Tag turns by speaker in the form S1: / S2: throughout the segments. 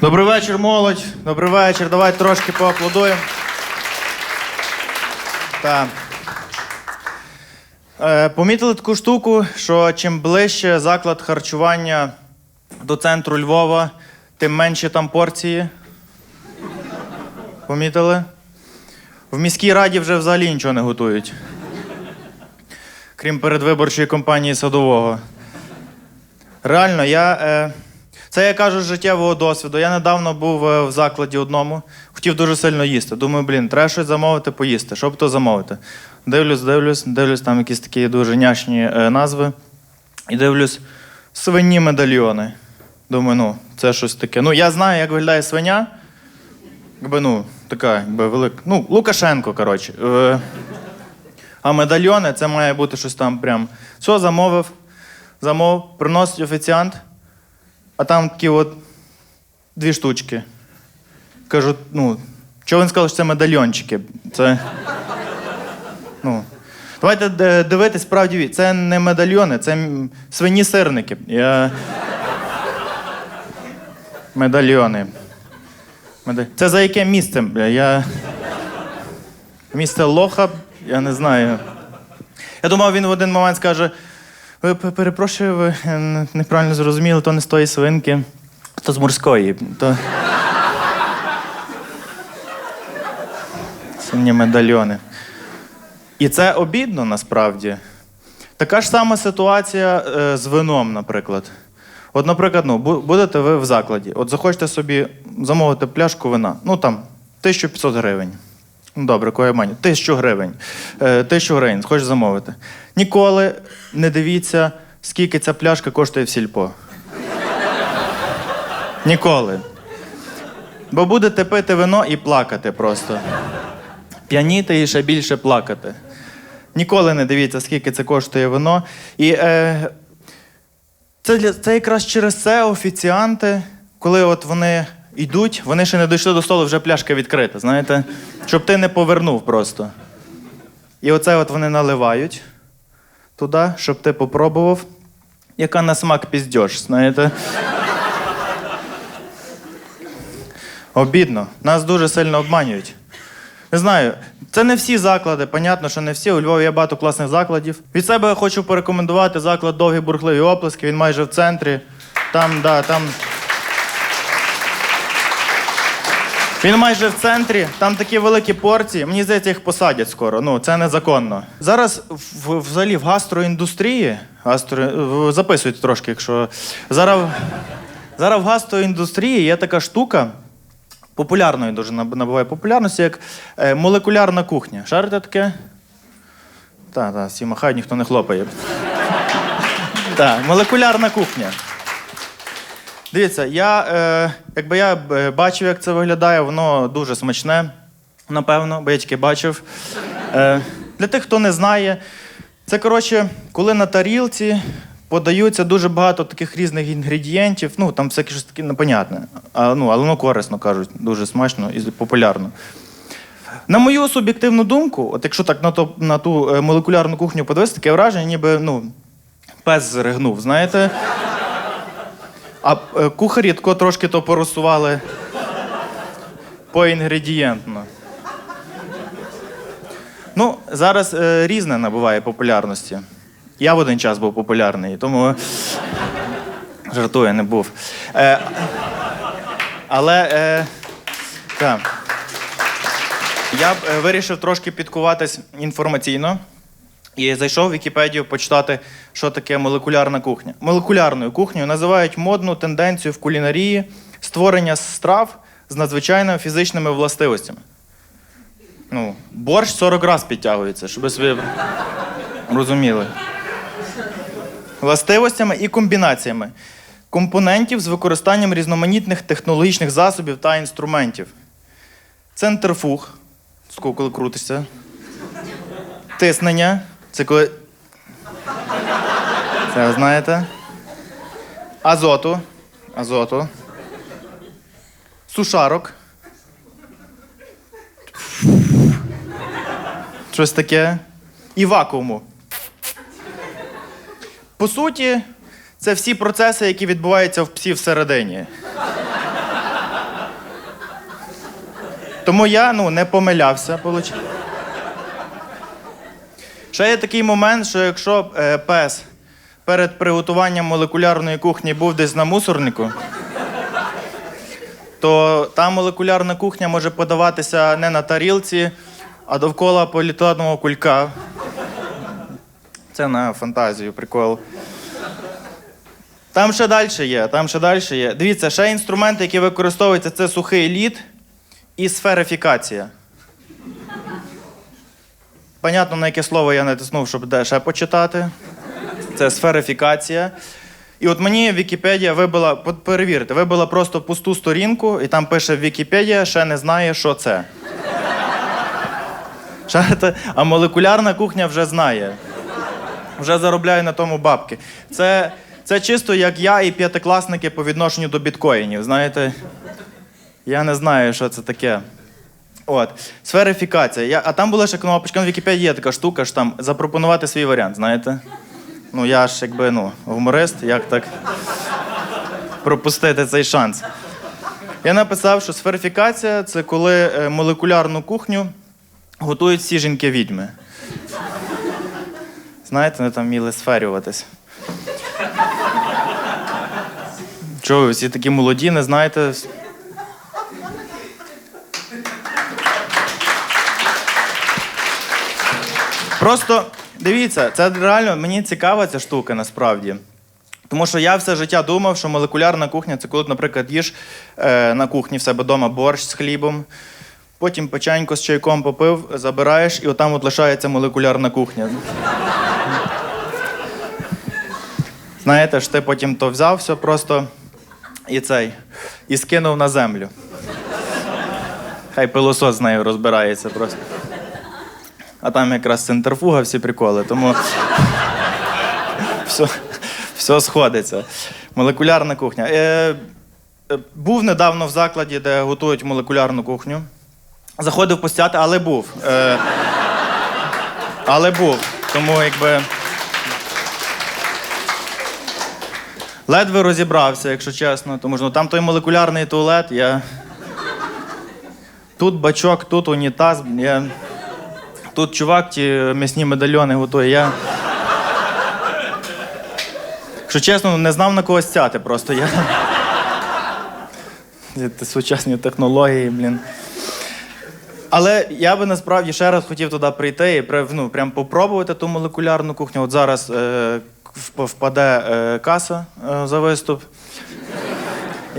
S1: Добрий вечір, молодь. Добрий вечір. Давайте трошки поаплодуємо. Так. Е, помітили таку штуку, що чим ближче заклад харчування до центру Львова, тим менші там порції. Помітили? В міській раді вже взагалі нічого не готують. Крім передвиборчої кампанії садового. Реально, я. Е, це я кажу з життєвого досвіду. Я недавно був е, в закладі одному, хотів дуже сильно їсти. Думаю, блін, треба щось замовити, поїсти. Що б то замовити? Дивлюсь, дивлюсь, дивлюсь, там якісь такі дуже няшні е, назви. І дивлюсь, свині медальйони. Думаю, ну, це щось таке. Ну, я знаю, як виглядає свиня. Якби, ну, така, якби велика. Ну, Лукашенко, коротше. Е, а медальйони це має бути щось там прям. Що замовив? Замовив, приносить офіціант, а там такі от дві штучки. Кажу, ну, чого він сказав, що це медальйончики? Це. Ну. Давайте дивитись справді, це не медальйони, це свині сирники. Я... Медальйони. Медаль- Це за яке місце? Я... Місце лоха, я не знаю. Я думав, він в один момент скаже: перепрошую, ви е, неправильно зрозуміли, то не з тої свинки, то з морської. То... Сині медальйони. І це обідно насправді. Така ж сама ситуація е, з вином, наприклад. От, наприклад, ну, будете ви в закладі, от захочете собі замовити пляшку вина, ну там 1500 гривень. Ну, добре, маню? Тисячу гривень. Е, тисячу гривень, хочеш замовити. Ніколи не дивіться, скільки ця пляшка коштує в сільпо. Ніколи. Бо будете пити вино і плакати просто. П'яніти і ще більше плакати. Ніколи не дивіться, скільки це коштує вино. І е, це, це якраз через це офіціанти, коли от вони йдуть, вони ще не дійшли до столу, вже пляшка відкрита, знаєте? Щоб ти не повернув просто. І оце от вони наливають туди, щоб ти попробував, яка на смак піздьош, знаєте? Обідно. Нас дуже сильно обманюють. Не знаю, це не всі заклади, понятно, що не всі. У Львові є багато класних закладів. Від себе я хочу порекомендувати заклад довгі бурхливі оплески. Він майже в центрі. Там, да, там. Він майже в центрі, там такі великі порції. Мені здається, їх посадять скоро. Ну, це незаконно. Зараз в, взагалі в гастроіндустрії, гастро, записуйте трошки, якщо. Зараз, зараз в гастроіндустрії є така штука, популярною дуже набуває популярності, як е, молекулярна кухня. Шарите таке? Так, так, всі махають, ніхто не хлопає. Так, молекулярна кухня. Дивіться, я, е, якби я е, бачив, як це виглядає, воно дуже смачне, напевно, бо я тільки бачив. Е, для тих, хто не знає, це коротше, коли на тарілці подаються дуже багато таких різних інгредієнтів, ну там всяке щось таке непонятне. А, ну, але воно корисно кажуть, дуже смачно і популярно. На мою суб'єктивну думку, от якщо так на, то, на ту е, молекулярну кухню подивитися, таке враження, ніби ну, пес зригнув, знаєте. А е, кухарі тако трошки то поросували поінгредієнтно. Ну, зараз е, різне набуває популярності. Я в один час був популярний, тому жартую, не був. Е, але е, так. Я б е, вирішив трошки підкуватись інформаційно. І зайшов в Вікіпедію почитати, що таке молекулярна кухня. Молекулярною кухнею називають модну тенденцію в кулінарії створення страв з надзвичайними фізичними властивостями. Ну, борщ 40 раз підтягується, щоб ви розуміли. Властивостями і комбінаціями компонентів з використанням різноманітних технологічних засобів та інструментів. Центрифуг, скільки коли крутишся. Тиснення. Це коли. Це знаєте. Азоту. Азоту. Сушарок. Щось таке. І вакууму. По суті, це всі процеси, які відбуваються в псі всередині. Тому я ну, не помилявся. получ- Ще є такий момент, що якщо е, пес перед приготуванням молекулярної кухні був десь на мусорнику, то та молекулярна кухня може подаватися не на тарілці, а довкола політарного кулька. Це на фантазію, прикол. Там ще далі є, там ще далі є. Дивіться, ще інструменти, які використовуються, це сухий лід і сферифікація. Понятно, на яке слово я натиснув, щоб де ще почитати. Це сферифікація. І от мені Вікіпедія вибила, перевірте, вибила просто пусту сторінку, і там пише Вікіпедія ще не знає, що це. Шарите? А молекулярна кухня вже знає. Вже заробляє на тому бабки. Це, це чисто як я і п'ятикласники по відношенню до біткоїнів. Знаєте, я не знаю, що це таке. От, сферифікація. Я, а там була ще кнопочка, на Вікіпедії є така штука, ж там запропонувати свій варіант, знаєте? Ну, я ж якби ну, гуморист, як так пропустити цей шанс. Я написав, що сферифікація це коли е, молекулярну кухню готують всі жінки відьми. Знаєте, вони там вміли сферюватись. Чого ви всі такі молоді, не знаєте? Просто дивіться, це реально мені цікава ця штука насправді. Тому що я все життя думав, що молекулярна кухня це коли, наприклад, їш е, на кухні в себе вдома борщ з хлібом, потім печенько з чайком попив, забираєш, і отам от лишається молекулярна кухня. Знаєте ж, ти потім то взяв все просто і цей, і скинув на землю. Хай пилосос з нею розбирається просто. А там якраз центрифуга, всі приколи, тому все, все сходиться. Молекулярна кухня. Е, е, був недавно в закладі, де готують молекулярну кухню. Заходив постяти, але був. Е, але був. Тому якби. Ледве розібрався, якщо чесно. Тому що ну, там той молекулярний туалет, я. Тут бачок, тут унітаз. Я... Тут чувак ті м'ясні медальйони готує. Я. Якщо чесно, не знав на кого стяти просто. Я... Сучасні технології, блін. Але я би насправді ще раз хотів туди прийти і ну, прям попробувати ту молекулярну кухню. От зараз е, впаде е, каса е, за виступ.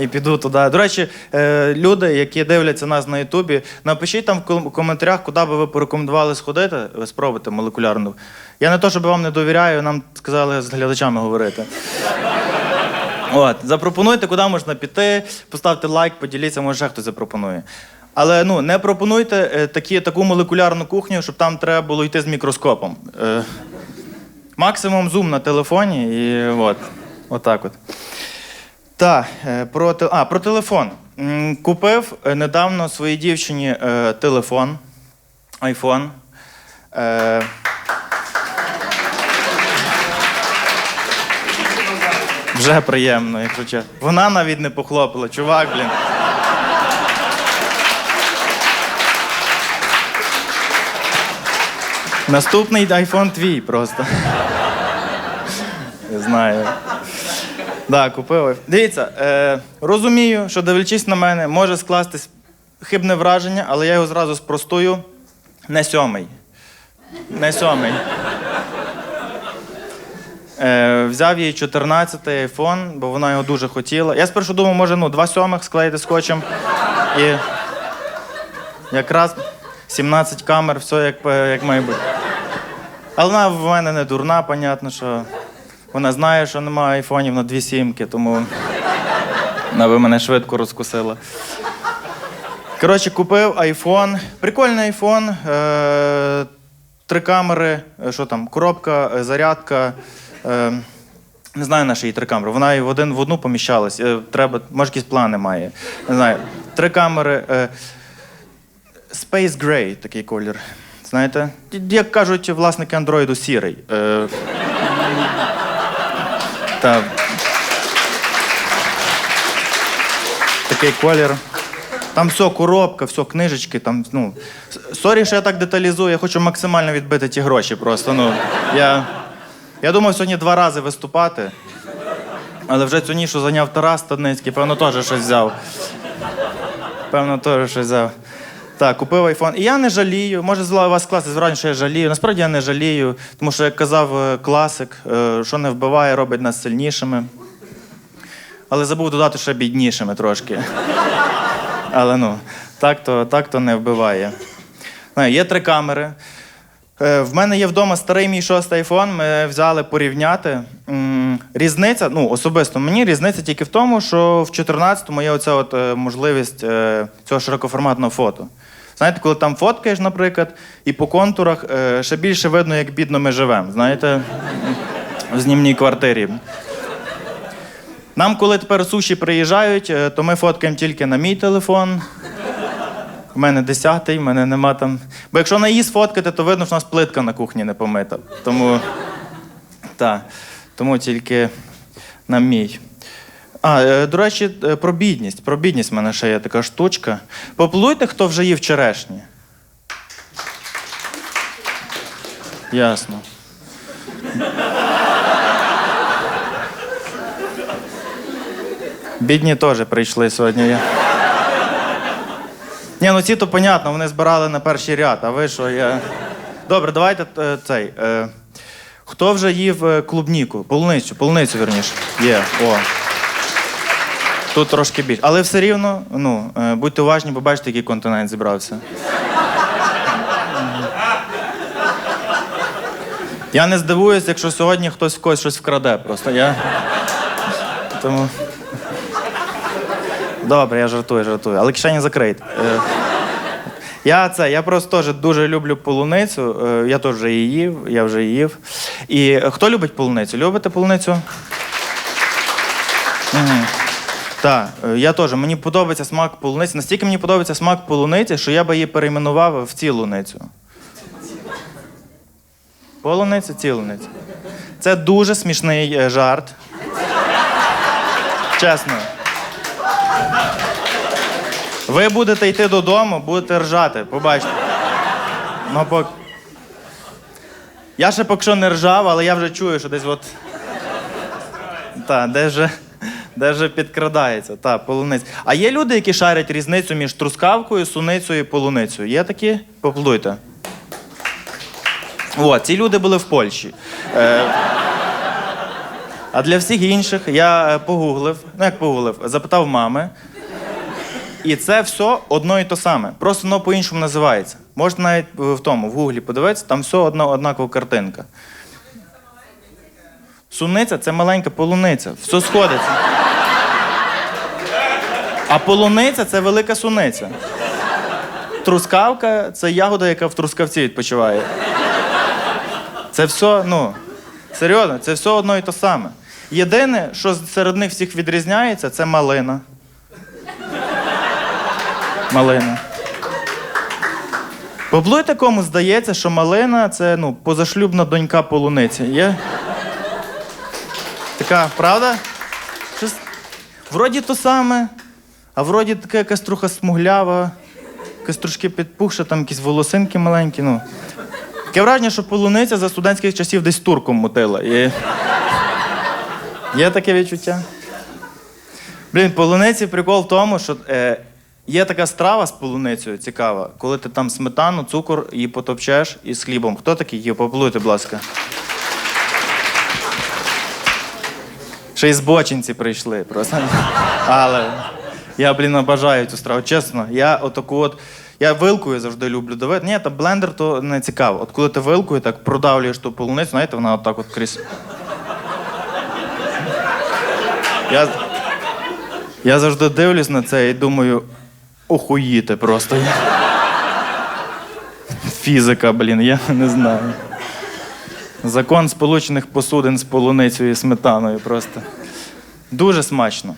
S1: І піду туди. До речі, е, люди, які дивляться нас на Ютубі, напишіть там в коментарях, куди би ви порекомендували сходити, ви спробуйте молекулярну. Я не то, щоб вам не довіряю, нам сказали з глядачами говорити. От, запропонуйте, куди можна піти, поставте лайк, поділіться, може ще хтось запропонує. Але ну, не пропонуйте е, такі, таку молекулярну кухню, щоб там треба було йти з мікроскопом. Е, максимум зум на телефоні і от. Отак от. Так, е, про, а, про телефон. Купив е, недавно своїй дівчині е, телефон, айфон. Е, вже приємно, якщо чесно. Вона навіть не похлопала, чувак, блін. Наступний айфон твій просто. Не знаю. Да, купив. Дивіться, е, розумію, що дивлячись на мене, може скластись хибне враження, але я його зразу спростую. Не сьомий. Не сьомий. Е, взяв їй 14-й айфон, бо вона його дуже хотіла. Я спершу думав, може, ну, два сьомих склеїти скотчем. І якраз 17 камер, все як, як має бути. Але вона в мене не дурна, понятно, що вона знає, що немає айфонів на дві сімки, тому вона би мене швидко розкусила. Коротше, купив айфон. Прикольний айфон. Е- три камери, е, що там, коробка, е, зарядка. Не знаю на що її три камери. Вона і в один в одну поміщалась. Треба, може, якісь плани має. Не знаю. Три камери. Space Gray такий колір. Знаєте? Як кажуть власники андроїду, сірий. Та. Такий колір. Там все, коробка, все, книжечки, там, ну. Сорі, що я так деталізую, я хочу максимально відбити ті гроші просто. Ну, я, я думав сьогодні два рази виступати, але вже цю нішу зайняв Тарас Стадницький, певно, теж щось взяв. Певно, теж щось взяв. Так, купив айфон. І я не жалію. Може, з вас класи враження, що я жалію. Насправді я не жалію, тому що, як казав е, класик, е, що не вбиває, робить нас сильнішими. Але забув додати ще біднішими трошки. Але ну, так то, так то не вбиває. Знаю, Є три камери. Е, В мене є вдома старий мій шостий айфон. Ми взяли порівняти. Різниця, ну особисто мені різниця тільки в тому, що в 14-му є оця от можливість цього широкоформатного фото. Знаєте, коли там фоткаєш, наприклад, і по контурах е, ще більше видно, як бідно ми живемо. Знаєте, в знімній квартирі. Нам, коли тепер суші приїжджають, е, то ми фоткаємо тільки на мій телефон. У мене десятий, в мене нема там. Бо якщо на її сфоткати, то видно, що у нас плитка на кухні не помита. Тому, та, тому тільки на мій. А, е, до речі, е, про бідність. Про бідність в мене ще є така штучка. Поплуйте, хто вже їв черешні. Ясно. Бідні теж прийшли сьогодні. Я... Ні, ну ці то понятно, вони збирали на перший ряд, а ви що, я. Добре, давайте е, цей. Хто вже їв клубніку? Полуницю, полуницю, верніше. Є, о. Тут трошки більше. Але все рівно, ну, е, будьте уважні, бо бачите, який континент зібрався. Я не здивуюсь, якщо сьогодні хтось в когось щось вкраде. Просто я. Тому. Добре, я жартую, жартую. Але кишені закрийте. Я це, я просто теж дуже люблю полуницю. Е, Я теж вже її їв, я вже її їв. І е, хто любить полуницю? Любите полуницю? Так, е, я теж. Мені подобається смак полуниці. Настільки мені подобається смак полуниці, що я би її перейменував в цілуницю. Полуниця, цілуниця. Це дуже смішний е, жарт. Чесно. Ви будете йти додому, будете ржати, побачите. Ну, пок... Я ще поки що не ржав, але я вже чую, що десь от. Так, де вже, де вже підкрадається. Та, полуниця. А є люди, які шарять різницю між трускавкою, суницею і полуницею. Є такі? Поплуйте. О, ці люди були в Польщі. Е, а для всіх інших я е, погуглив, ну як погуглив, запитав мами. І це все одно і то саме. Просто воно по-іншому називається. Можна навіть в тому, в гуглі подивитися, там все одна однакова картинка. Суниця це маленька полуниця. Все сходиться. А полуниця це велика суниця. Трускавка це ягода, яка в трускавці відпочиває. Це все, ну, серйозно, це все одно і то саме. Єдине, що серед них всіх відрізняється, це малина. Малина. Поплуйте кому здається, що малина це ну, позашлюбна донька полуниці. Є? Така, правда? Щось... Вроді то саме, а вроді така якась трохи смуглява, якась трошки підпухша, там якісь волосинки маленькі. Ну. Таке враження, що полуниця за студентських часів десь турком мутила. Є, Є таке відчуття? Блін, полуниці прикол в тому, що е, є така страва з полуницею цікава, коли ти там сметану, цукор її потопчеш із хлібом. Хто такий її? Поплуйте, будь ласка. Ще й збочинці прийшли просто. Але я, блін, обожаю цю страву. Чесно, я отаку от. Я вилкою завжди люблю давити. Ні, та блендер то не цікаво. От коли ти вилкою так продавлюєш ту полуницю, знаєте, вона отак от крізь. Я, я завжди дивлюсь на це і думаю, охуїти просто. Фізика, блін, я не знаю. Закон сполучених посудин з полуницею і сметаною просто. Дуже смачно.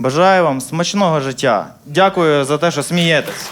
S1: Бажаю вам смачного життя. Дякую за те, що смієтесь.